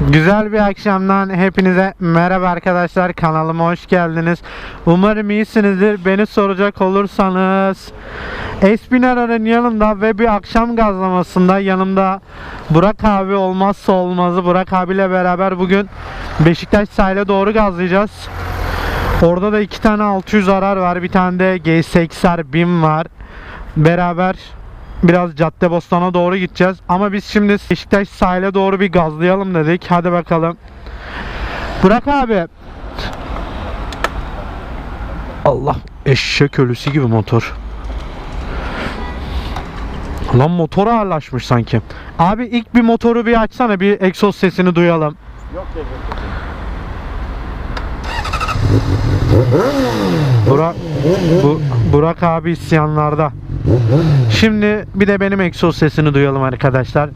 Güzel bir akşamdan hepinize merhaba arkadaşlar kanalıma hoş geldiniz. Umarım iyisinizdir. Beni soracak olursanız Espinar'ın yanında ve bir akşam gazlamasında yanımda Burak abi olmazsa olmazı Burak abiyle beraber bugün Beşiktaş sahile doğru gazlayacağız. Orada da iki tane 600 arar var. Bir tane de G8'er 1000 var. Beraber biraz Caddebostan'a doğru gideceğiz. Ama biz şimdi Beşiktaş sahile doğru bir gazlayalım dedik. Hadi bakalım. Burak abi. Allah eşek ölüsü gibi motor. Lan motor ağırlaşmış sanki. Abi ilk bir motoru bir açsana bir egzoz sesini duyalım. Yok. Burak, bu, Burak abi isyanlarda. Şimdi bir de benim egzoz sesini duyalım arkadaşlar.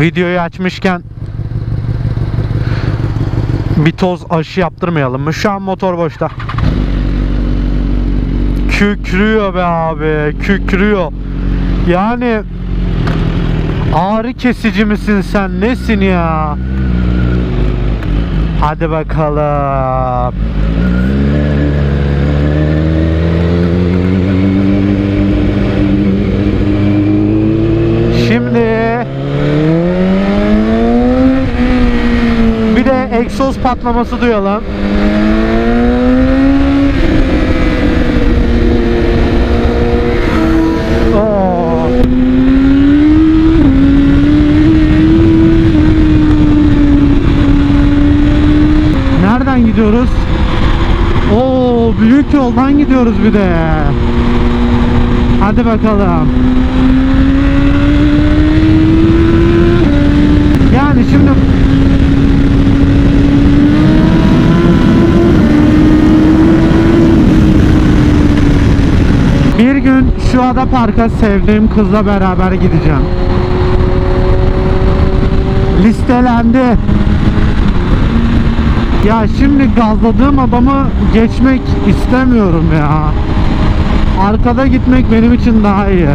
Videoyu açmışken bir toz aşı yaptırmayalım mı? Şu an motor boşta. Kükrüyor be abi, kükrüyor. Yani ağrı kesici misin sen? Nesin ya? Hadi bakalım. Şimdi bir de egzoz patlaması duyalım. Oo. Nereden gidiyoruz? Oo büyük yoldan gidiyoruz bir de. Hadi bakalım. Yani şimdi bir gün şu ada parka sevdiğim kızla beraber gideceğim. Listelendi. Ya şimdi gazladığım adamı geçmek istemiyorum ya. Arkada gitmek benim için daha iyi.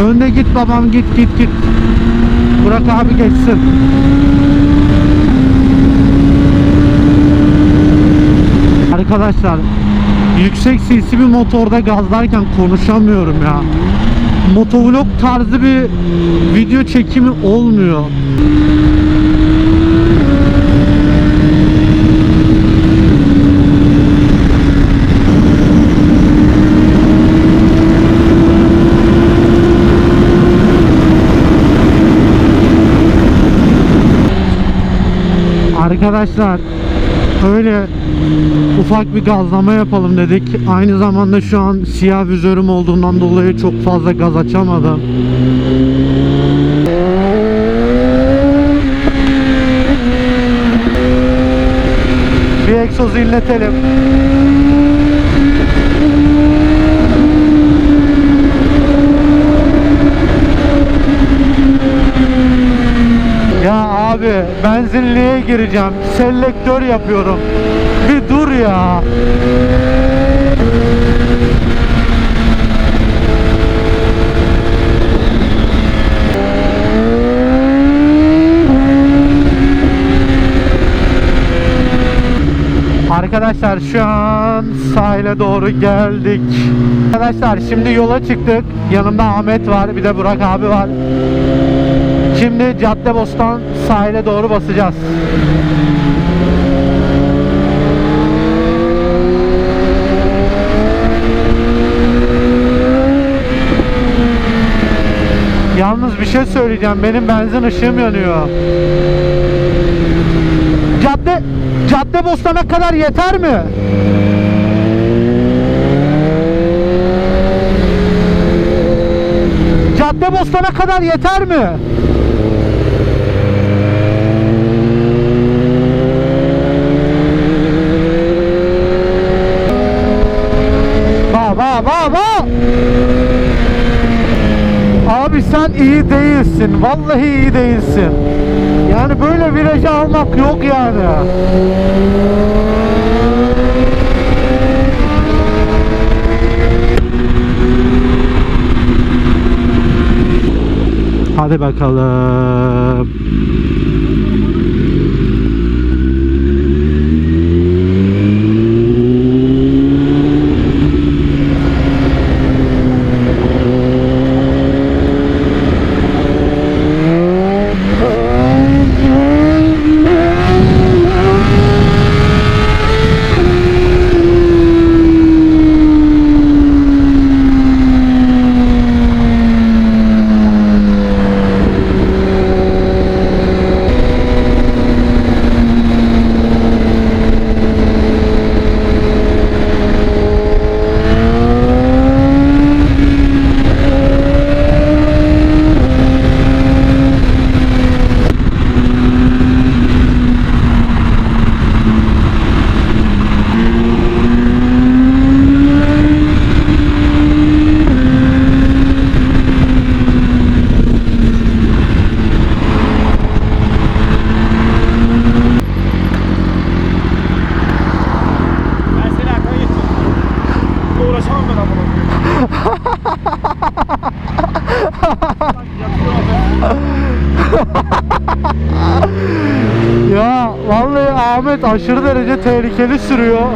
Önde git babam git git git. Burak abi geçsin. Arkadaşlar yüksek sesli bir motorda gazlarken konuşamıyorum ya. Motovlog tarzı bir video çekimi olmuyor. Arkadaşlar öyle ufak bir gazlama yapalım dedik. Aynı zamanda şu an siyah vizörüm olduğundan dolayı çok fazla gaz açamadım. Bir egzozu inletelim. Ya abi benzinliğe gireceğim. Selektör yapıyorum. Bir dur ya. Arkadaşlar şu an sahile doğru geldik. Arkadaşlar şimdi yola çıktık. Yanımda Ahmet var, bir de Burak abi var. Şimdi Caddebostan sahile doğru basacağız. Yalnız bir şey söyleyeceğim. Benim benzin ışığım yanıyor. Cadde Caddebostan'a kadar yeter mi? Caddebostan'a kadar yeter mi? Ba ba ba ba. Abi sen iyi değilsin. Vallahi iyi değilsin. Yani böyle virajı almak yok yani. Hadi bakalım. Ben seni arkaya getirdim. Uğraşamam ben amına koyayım. Ya vallahi Ahmet aşırı tehlikeli sürüyor.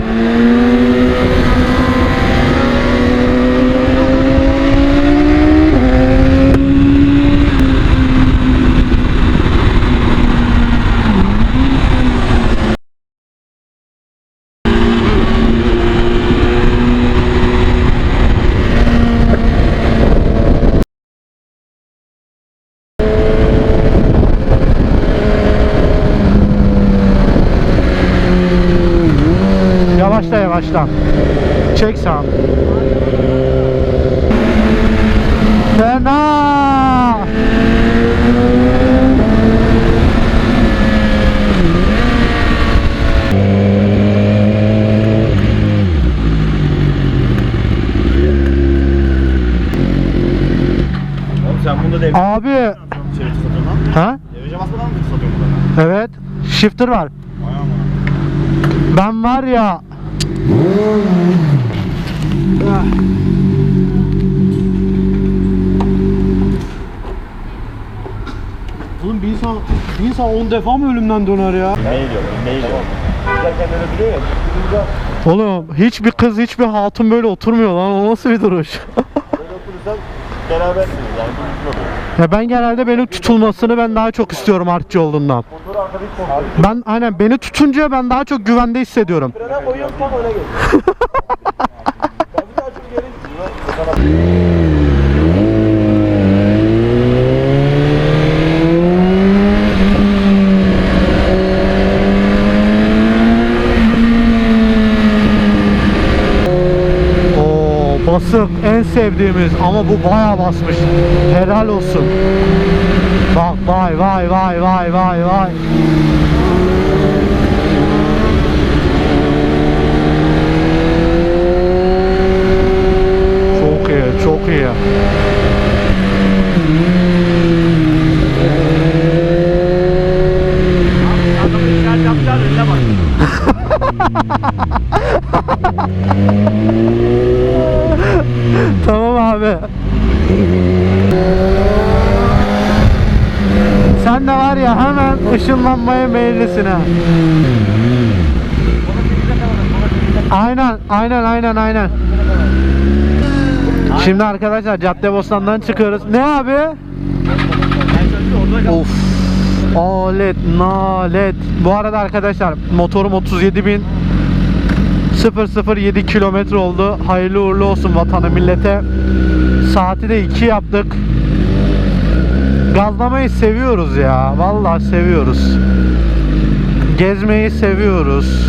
Devre Abi. Ha? Devrece basmadan mı satıyorsun? Evet. Shifter var. Ben var ya. Oğlum bir insan, bir insan 10 defa mı ölümden döner ya? Ne yiyor? Ne yiyor? Giderken öyle biliyor ya. Oğlum hiçbir kız hiçbir hatun böyle oturmuyor lan. O nasıl bir duruş? böyle oturursan berabersiniz yani. Oluyor. ya ben genelde benim tutulmasını ben daha çok istiyorum artçı olduğundan. Motoru arkada hiç kontrol Ben aynen beni tutunca ben daha çok güvende hissediyorum. Frene koyuyorum tam öne geliyor. Geri Basık en sevdiğimiz ama bu bayağı basmış. Helal olsun. Bak vay vay vay vay vay vay. Çok iyi, çok iyi. adamı içeride yapacağız önüne bak. Tamam abi. Sen de var ya hemen ışınlanmaya ha. Aynen, aynen, aynen, aynen. Şimdi arkadaşlar Caddebostan'dan çıkıyoruz. Ne abi? Of. Alet, nalet. Bu arada arkadaşlar motorum 37 bin 007 kilometre oldu. Hayırlı uğurlu olsun vatana millete. Saati de 2 yaptık. Gazlamayı seviyoruz ya. Vallahi seviyoruz. Gezmeyi seviyoruz.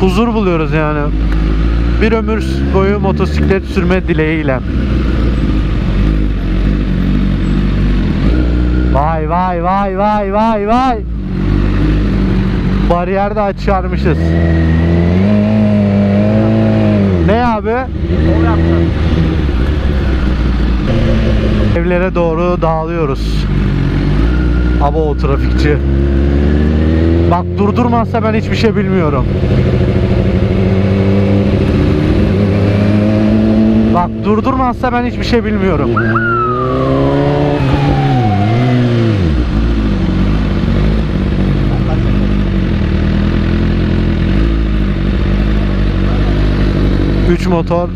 Huzur buluyoruz yani. Bir ömür boyu motosiklet sürme dileğiyle. Vay vay vay vay vay vay. Bariyer de açarmışız. Ne abi? Evlere doğru dağılıyoruz. Ama o trafikçi. Bak durdurmazsa ben hiçbir şey bilmiyorum. Bak durdurmazsa ben hiçbir şey bilmiyorum. Üç motor.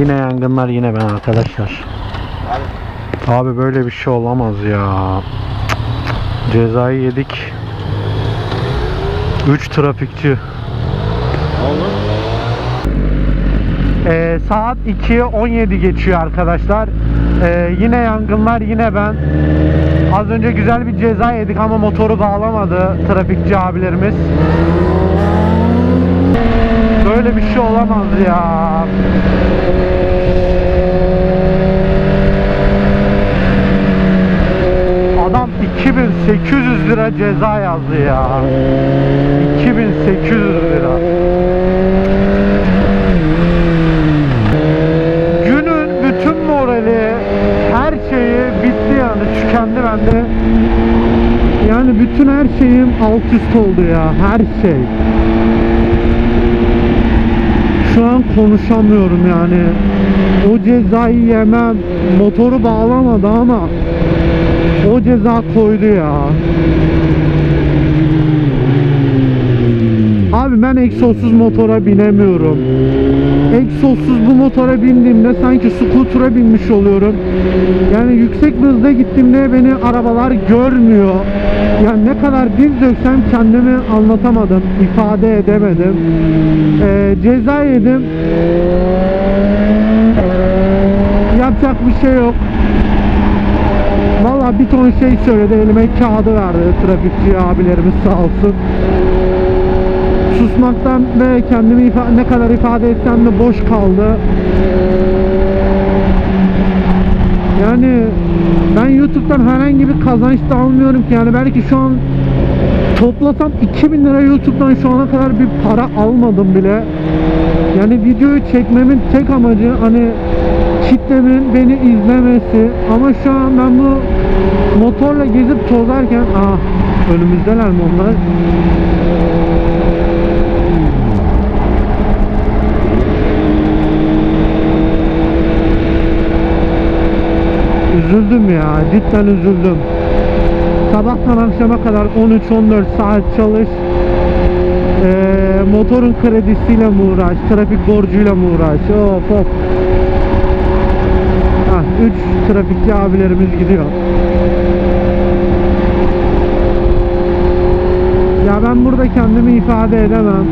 Yine yangınlar yine ben arkadaşlar. Abi böyle bir şey olamaz ya. Cezayı yedik. 3 trafikçi. Oğlum. Ee, saat 2'ye 17 geçiyor arkadaşlar. Ee, yine yangınlar yine ben. Az önce güzel bir ceza yedik ama motoru bağlamadı trafikçi abilerimiz. Böyle bir şey olamaz ya. Adam 2800 lira ceza yazdı ya. 2800 lira. Günün bütün morali, her şeyi bitti yani tükendi bende. Yani bütün her şeyim alt üst oldu ya, her şey. Şu an konuşamıyorum yani. O cezayı yemem, motoru bağlamadı ama o ceza koydu ya. Abi ben egzozsuz motora binemiyorum. Egzozsuz bu motora bindiğimde sanki scooter'a binmiş oluyorum. Yani yüksek hızda gittiğimde beni arabalar görmüyor. Yani ne kadar dil döksem kendimi anlatamadım, ifade edemedim. Ee, ceza yedim. Yapacak bir şey yok. Valla bir ton şey söyledi elime kağıdı verdi trafikçi abilerimiz sağ olsun susmaktan ve kendimi ifa- ne kadar ifade etsem de boş kaldı. Yani ben YouTube'dan herhangi bir kazanç da almıyorum ki yani belki şu an toplasam 2000 lira YouTube'dan şu ana kadar bir para almadım bile. Yani videoyu çekmemin tek amacı hani kitlemin beni izlemesi ama şu an ben bu motorla gezip tozarken ah önümüzdeler mi onlar? Üzüldüm ya, cidden üzüldüm. Sabahtan akşama kadar 13-14 saat çalış. Ee, motorun kredisiyle mi uğraş, trafik borcuyla mı uğraş? Of of. Hah, 3 trafikçi abilerimiz gidiyor. Ya ben burada kendimi ifade edemem.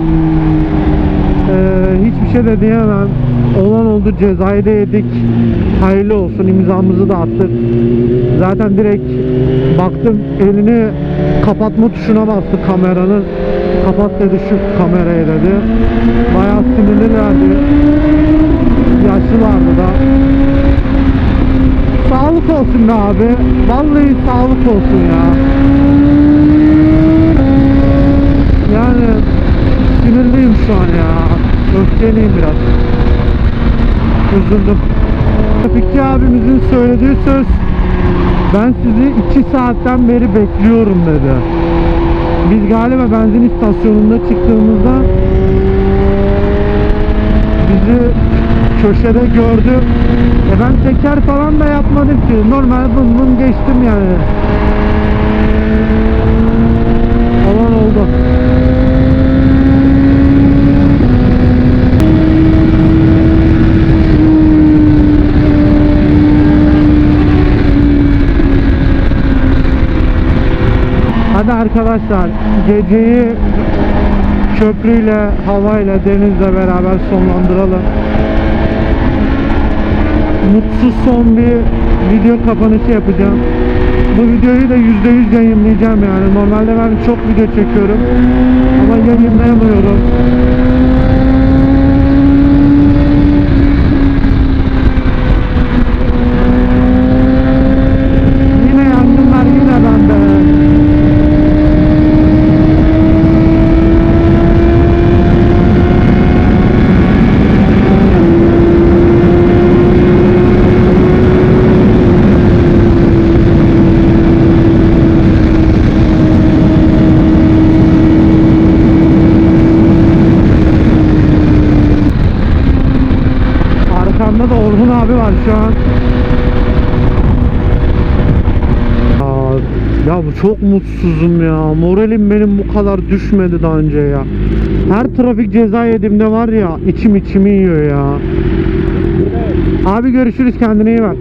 Ee, hiçbir şey de diyemem. Olan oldu cezayı da yedik. Hayırlı olsun imzamızı da attık. Zaten direkt baktım elini kapatma tuşuna bastı kameranın. Kapat dedi şu kamerayı dedi. Bayağı sinirlilerdi. Yaşlılardı da. Sağlık olsun be abi. Vallahi sağlık olsun ya. Yani sinirliyim şu an ya. Öfkeliyim biraz. Üzüldüm. Trafikçi abimizin söylediği söz ben sizi 2 saatten beri bekliyorum dedi. Biz galiba benzin istasyonunda çıktığımızda bizi köşede gördü. E ben teker falan da yapmadım ki. Normal bum bum geçtim yani. Olan oldu. Hadi arkadaşlar geceyi köprüyle, havayla, denizle beraber sonlandıralım. Mutsuz son bir video kapanışı yapacağım. Bu videoyu da %100 yayınlayacağım yani. Normalde ben çok video çekiyorum ama yayınlayamıyorum. Orhun abi var şu an. Aa, ya bu çok mutsuzum ya. Moralim benim bu kadar düşmedi daha önce ya. Her trafik ceza yediğimde var ya içim içimi yiyor ya. Abi görüşürüz kendine iyi bak.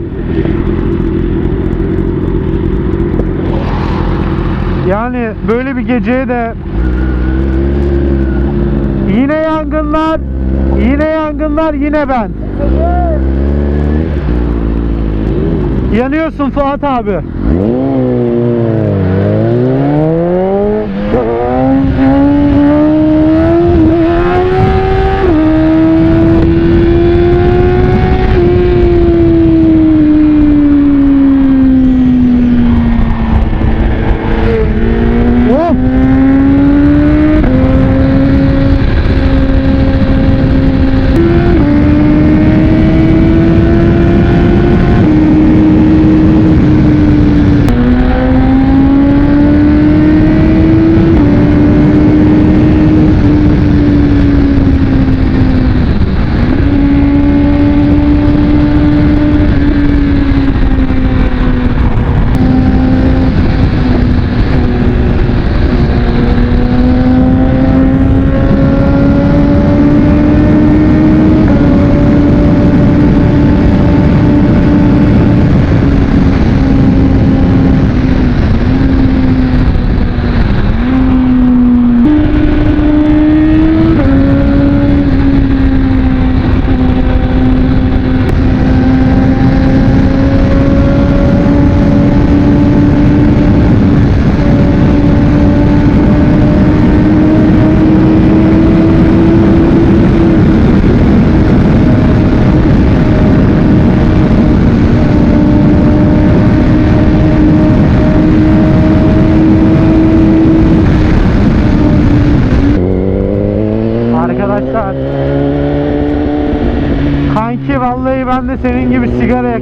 Yani böyle bir geceye de yine yangınlar, yine yangınlar, yine ben. Yanıyorsun Fuat abi.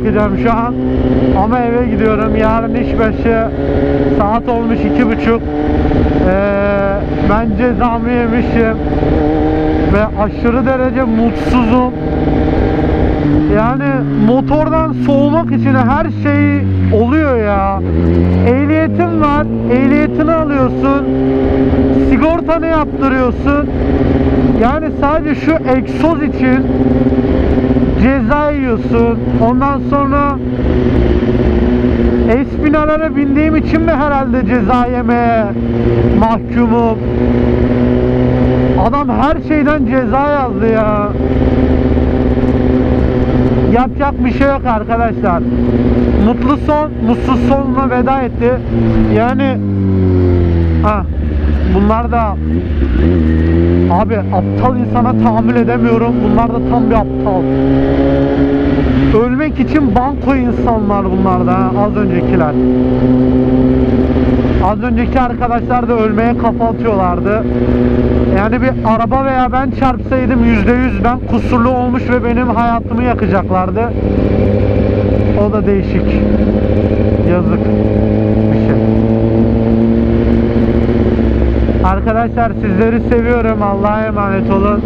Yakacağım şu an. Ama eve gidiyorum. Yarın işbaşı Saat olmuş iki buçuk. Ee, Ben cezamı yemişim. Ve aşırı derece mutsuzum. Yani motordan soğumak için her şey oluyor ya. Ehliyetin var, ehliyetini alıyorsun, sigortanı yaptırıyorsun. Yani sadece şu egzoz için ceza yiyorsun. Ondan sonra Espinalara bindiğim için mi herhalde ceza yemeye mahkumum? Adam her şeyden ceza yazdı ya. Yapacak bir şey yok arkadaşlar. Mutlu son, mutsuz sonuna veda etti. Yani ha bunlar da abi aptal insana tahammül edemiyorum. Bunlar da tam bir aptal. Ölmek için banko insanlar bunlar da az öncekiler. Az önceki arkadaşlar da ölmeye kafa atıyorlardı. Yani bir araba veya ben çarpsaydım yüzde yüz ben kusurlu olmuş ve benim hayatımı yakacaklardı. O da değişik. Yazık bir şey. Arkadaşlar sizleri seviyorum. Allah'a emanet olun.